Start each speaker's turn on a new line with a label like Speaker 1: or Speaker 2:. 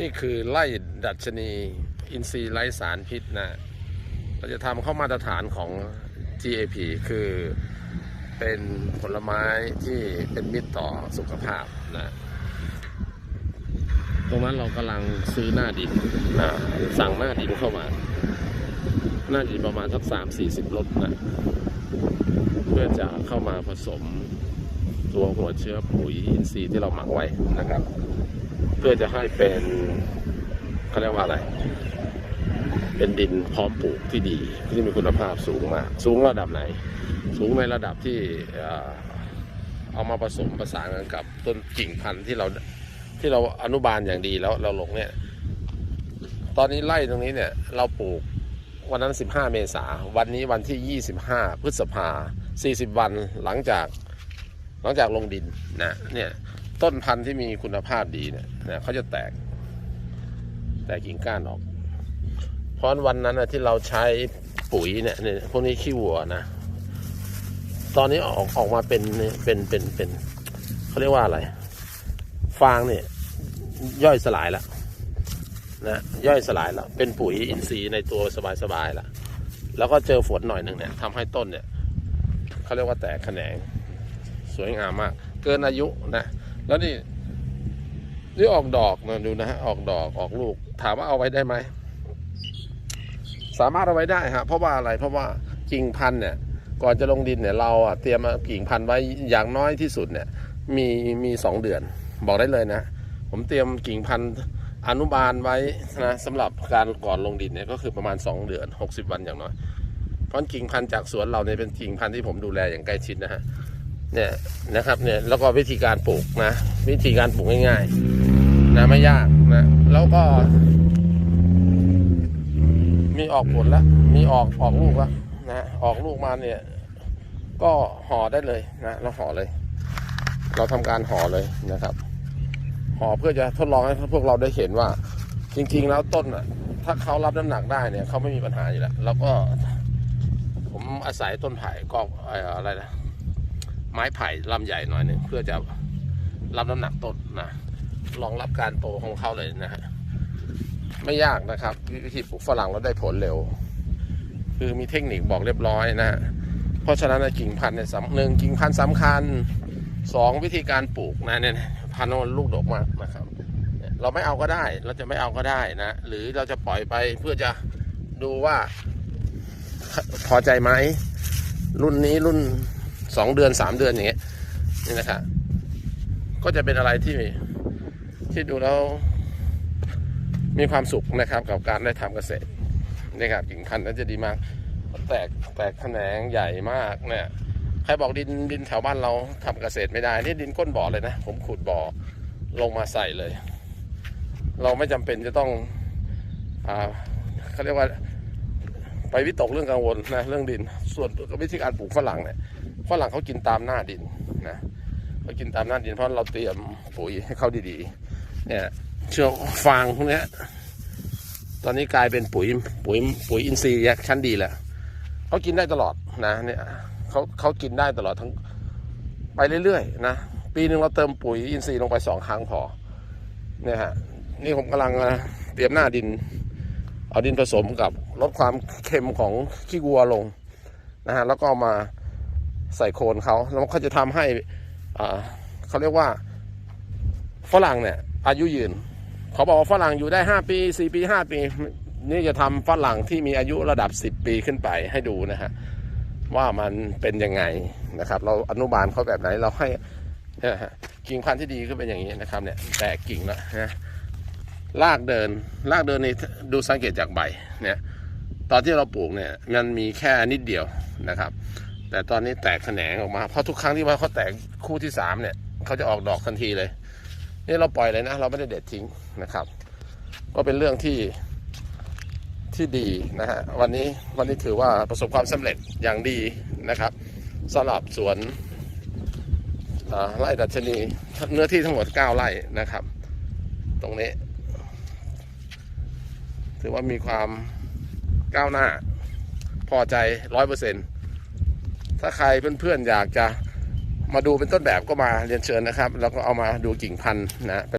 Speaker 1: นี่คือไล่ดัชนีอินทรีย์ไร้สารพิษนะ เราจะทำเข้ามาตรฐานของ GAP คือเป็นผลไม้ที่เป็นมิตรต่อสุขภาพนะ ตรงนั้นเรากำลังซื้อหน้าดินนะสั่งหน้าดินเข้ามา หน้าดินประมาณสักสามสี่สิบรถนะ เพื่อจะเข้ามาผสมตัวหัวเชื้อปุ๋ยอินทรีย์ที่เราหมักไว้นะครับ เพื่อจะให้เป็นเขาเรียกว่าอะไร เป็นดินพร้อมปลูกที่ดีที่มีคุณภาพสูงมาก สูงระดับไหน สูงในระดับที่เอามาผสมประสานกันกับต้นกิ่งพันธุ์ที่เราที่เราอนุบาลอย่างดีแล้วเราลงเนี่ย ตอนนี้ไร่ตรงนี้เนี่ย เราปลูกวันนั้น 15 เมษาวันนี้วันที่ 25 พฤษภา40 วันหลังจากหลังจากลงดินนะเนี่ย ต้นพันธุ์ที่มีคุณภาพดีเนี่ยนะเขาจะแตก แตกกิ่งก้านออก เพราะวันนั้นนะที่เราใช้ปุ๋ยเนี่ยเนี่ยพวกนี้ขี้วัวนะ ตอนนี้ออกออกมาเป็นเป็นเป็นเป็นเขาเรียกว่าอะไร ฟางเนี่ย ย่อยสลายแล้วนะย่อยสลายแล้ว เป็นปุ๋ยอินทรีย์ในตัวสบายๆแล้วแล้วก็เจอฝนหน่อยหนึ่งเนี่ยทำให้ต้นเนี่ยเขาเรียกว่าแตกแขนง สวยงามมาก เกินอายุนะ แล้วนี่นี่ออกดอกนะดูนะฮะออกดอกออกลูก ถามว่าเอาไว้ได้ไหมสามารถเอาไว้ได้ฮะเพราะว่าอะไรเพราะว่ากิ่งพันธุ์เนี่ย ก่อนจะลงดินเนี่ยเราอะเตรียมกิ่งพันธุ์ไว้อย่างน้อยที่สุดเนี่ย มีมีสองเดือน บอกได้เลยนะ ผมเตรียมกิ่งพันธุ์อนุบาลไว้นะสำหรับการก่อนลงดินเนี่ยก็คือประมาณ 2 เดือน 60 วันอย่างน้อยเพราะกิ่งพันธุ์จากสวนเราเนี่ยเป็นกิ่งพันธุ์ที่ผมดูแลอย่างใกล้ชิดนะฮะ เนี่ยนะครับเนี่ยแล้วก็วิธีการปลูกนะ วิธีการปลูกง่ายๆนะไม่ยากนะ แล้วก็ มีออกผลแล้วมีออกออกลูกแล้วนะออกลูกมาเนี่ย ก็ห่อได้เลยนะเราห่อเลย เราทำการห่อเลยนะครับห่อเพื่อจะทดลองให้พวกเราได้เห็นว่า จริง ๆ แล้วต้นอะ ถ้าเขารับน้ำหนักได้เนี่ยเขาไม่มีปัญหาอยู่แล้วแล้วก็ ผมอาศัยต้นไผ่ก็เอ่ออะไรนะ ไม้ไผ่ลำใหญ่หน่อยหนึ่งเพื่อจะรับน้ำหนักต้นนะรองรับการโตของเขาเลยนะฮะไม่ยากนะครับ วิธีปลูกฝรั่งเราได้ผลเร็ว คือมีเทคนิคบอกเรียบร้อยนะ เพราะฉะนั้นกิ่งพันธุ์เนี่ยสำหนึ่งกิ่งพันธุ์สำคัญสองวิธีการปลูกนะเนี่ยพันธุ์มันลูกดกมากนะครับ เราไม่เอาก็ได้ เราจะไม่เอาก็ได้นะ หรือเราจะปล่อยไปเพื่อจะดูว่าพอใจไหมรุ่นนี้รุ่น สองเดือนสามเดือนอย่างเงี้ยนี่นะครับก็จะเป็นอะไรที่ที่ดูแล้วมีความสุขนะครับ กับการได้ทำเกษตรนะครับกิ่งพันธุ์นั้นจะดีมาก แตกแตกแขนงใหญ่มากเนี่ยใครบอกดินดินแถวบ้านเราทำเกษตรไม่ได้นี่ดินก้นบ่อเลยนะ ผมขุดบ่อลงมาใส่เลย เราไม่จำเป็นจะต้องอ่าเขาเรียกว่า ไปวิตกเรื่องกังวลนะเรื่องดิน ส่วนวิธีการปลูกฝรั่งเนี่ย ฝรั่งเขากินตามหน้าดินนะเขากินตามหน้าดินเพราะเราเตรียมปุ๋ยให้เขาดีๆ เนี่ยเชื้อฟางพวกนี้ตอนนี้กลายเป็นปุ๋ยปุ๋ยปุ๋ยอินทรีย์ชั้นดีแล้วเขากินได้ตลอดนะเนี่ยเขาเขากินได้ตลอดทั้งไปเรื่อยๆนะปีหนึ่งเราเติมปุ๋ยอินทรีย์ลงไปสองครั้งพอเนี่ยฮะนี่ผมกำลังเตรียมหน้าดิน เอาดินผสมกับลดความเค็มของขี้วัวลงนะฮะแล้วก็มา ใส่โคนเขาแล้วเขาจะทำให้อ่าเขาเรียกว่าฝรั่งเนี่ย อายุยืน เขาบอกว่าฝรั่งอยู่ได้ห้าปีสี่ปีห้าปี นี่จะทำฝรั่งที่มีอายุระดับสิบปีขึ้นไปให้ดูนะฮะว่ามันเป็นยังไงนะครับ เราอนุบาลเขาแบบไหนเราให้กิ่งพันธุ์ที่ดีก็เป็นอย่างนี้นะครับ เนี่ยแตกกิ่งแล้วนะรากเดินรากเดินนี่ดูสังเกตจากใบเนี่ยตอนที่เราปลูกเนี่ยมันมีแค่นิดเดียวนะครับ แต่ตอนนี้แตกแขนงออกมา เพราะทุกครั้งที่ว่าเขาแตกคู่ที่สามเนี่ยเขาจะออกดอกทันทีเลย นี่เราปล่อยเลยนะ เราไม่ได้เด็ดทิ้งนะครับ ก็เป็นเรื่องที่ที่ดีนะฮะวันนี้วันนี้ถือว่าประสบความสำเร็จอย่างดีนะครับสำหรับสวนไร่ดัชนีเนื้อที่ทั้งหมด 9 ไร่นะครับ ตรงนี้ ถือว่ามีความก้าวหน้า พอใจร้อยเปอร์เซ็น ถ้าใครเพื่อนๆอยากจะมาดูเป็นต้นแบบก็มาเรียนเชิญนะครับ แล้วก็เอามาดูกิ่งพันธุ์นะ